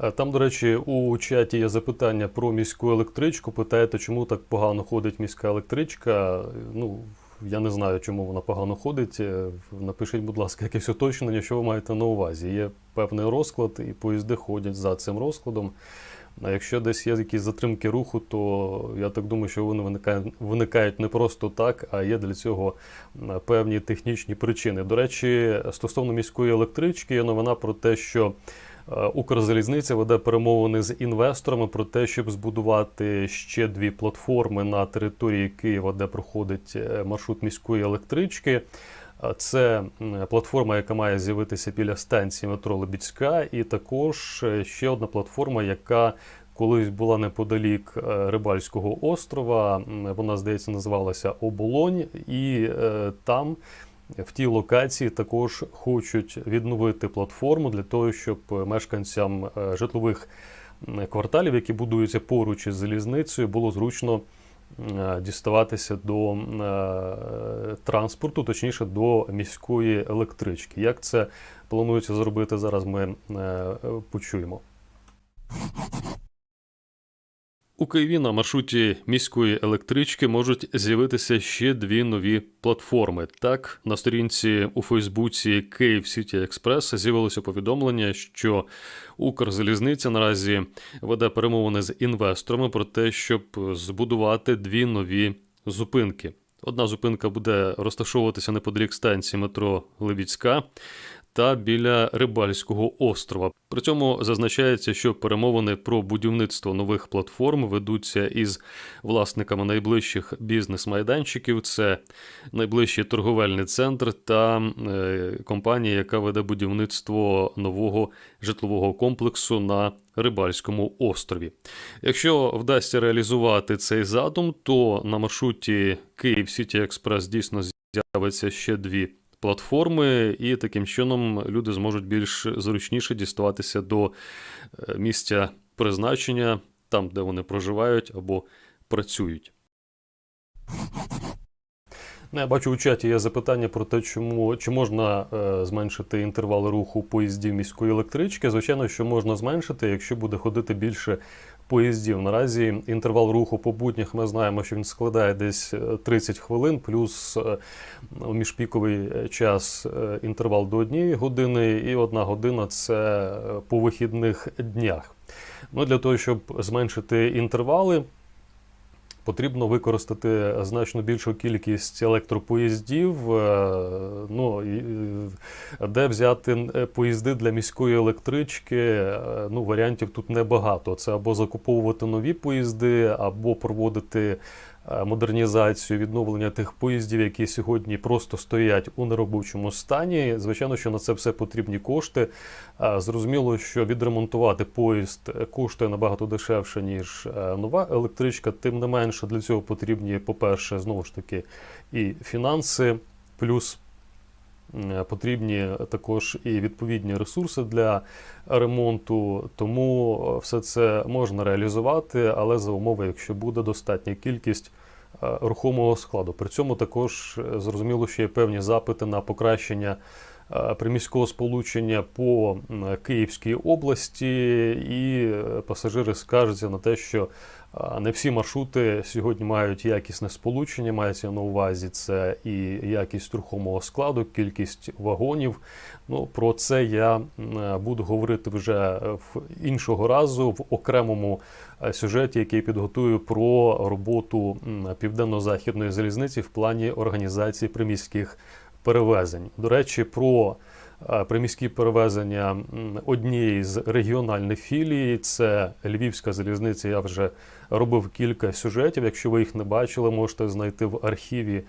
Е, Там, до речі, у чаті є запитання про міську електричку. Питаєте, чому так погано ходить міська електричка? Е, Ну, я не знаю, чому вона погано ходить. Е, Напишіть, будь ласка, якесь уточнення, що ви маєте на увазі. Є певний розклад, і поїзди ходять за цим розкладом. А якщо десь є якісь затримки руху, то я так думаю, що вони виникають, не просто так, а є для цього певні технічні причини. До речі, стосовно міської електрички, є новина про те, що Укрзалізниця веде перемовини з інвесторами про те, щоб збудувати ще дві платформи на території Києва, де проходить е, маршрут міської електрички. Е, Це платформа, яка має з'явитися біля станції метро Лебідська, і також е, ще одна платформа, яка колись була неподалік е, Рибальського острова. Вона, здається, називалася Оболонь, і е, там. В тій локації також хочуть відновити платформу для того, щоб мешканцям е, житлових кварталів, які будуються поруч із залізницею, було зручно е, діставатися до е, транспорту, точніше до міської електрички. Як це планується зробити зараз? Ми е, почуємо. У Києві на маршруті міської електрички можуть з'явитися ще дві нові платформи. Так, на сторінці у Фейсбуці Київ Сіті Експрес з'явилося повідомлення, що Укрзалізниця наразі веде перемовини з інвесторами про те, щоб збудувати дві нові зупинки. Одна зупинка буде розташовуватися неподалік станції метро Левіцька та біля Рибальського острова. При цьому зазначається, що перемовини про будівництво нових платформ ведуться із власниками найближчих бізнес-майданчиків. Це найближчий торговельний центр та е, компанія, яка веде будівництво нового житлового комплексу на Рибальському острові. Якщо вдасться реалізувати цей задум, то на маршруті Київ Сіті Експрес дійсно з'явиться ще дві платформи, і таким чином люди зможуть більш зручніше діставатися до е, місця призначення, там, де вони проживають або працюють. Ну, Я бачу у чаті є запитання про те, чому чи можна е, зменшити інтервали руху поїздів міської електрички. Звичайно, що можна зменшити, якщо буде ходити більше поїздів. Наразі інтервал руху по буднях ми знаємо, що він складає десь е, 30 хвилин, плюс е, міжпіковий е, час е, інтервал до однієї години, і одна година це е, по вихідних днях. Ну, для того, щоб зменшити інтервали, потрібно використати значно більшу кількість електропоїздів. Е, Ну, де взяти е, поїзди для міської електрички? Е, Ну, варіантів тут небагато. Це або закуповувати нові поїзди, або проводити модернізацію, відновлення тих поїздів, які сьогодні просто стоять у неробочому стані. Звичайно, що на це все потрібні кошти. Е, Зрозуміло, що відремонтувати поїзд е, коштує набагато дешевше, ніж е, нова електричка. Тим не менше, для цього потрібні, по-перше, знову ж таки, і фінанси, плюс е, потрібні також і відповідні ресурси для ремонту. Тому е, все це можна реалізувати, але за умови, якщо буде достатня кількість е, рухомого складу. При цьому також е, зрозуміло, що є певні запити на покращення е, приміського сполучення по Київській області, і е, пасажири скаржаться на те, що е, не всі маршрути сьогодні мають якісне сполучення, мається на увазі це і якість рухомого складу, кількість вагонів. Ну, про це я е, буду говорити вже е, в іншого разу в окремому е, сюжеті, який підготую про роботу південно-західної залізниці в плані організації приміських перевезень. До речі, про е, приміські перевезення однієї з регіональних філій. Це Львівська залізниця. Я вже робив кілька сюжетів. Якщо ви їх не бачили, можете знайти в архіві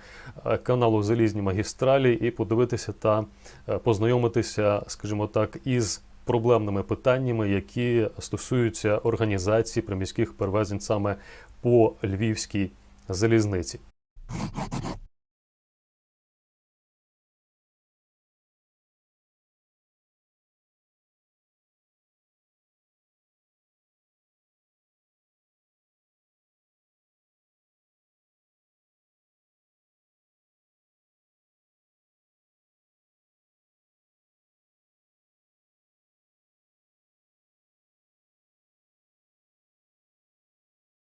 е, каналу Залізні магістралі і подивитися та е, познайомитися, скажімо так, із проблемними питаннями, які стосуються організації приміських перевезень саме по львівській залізниці.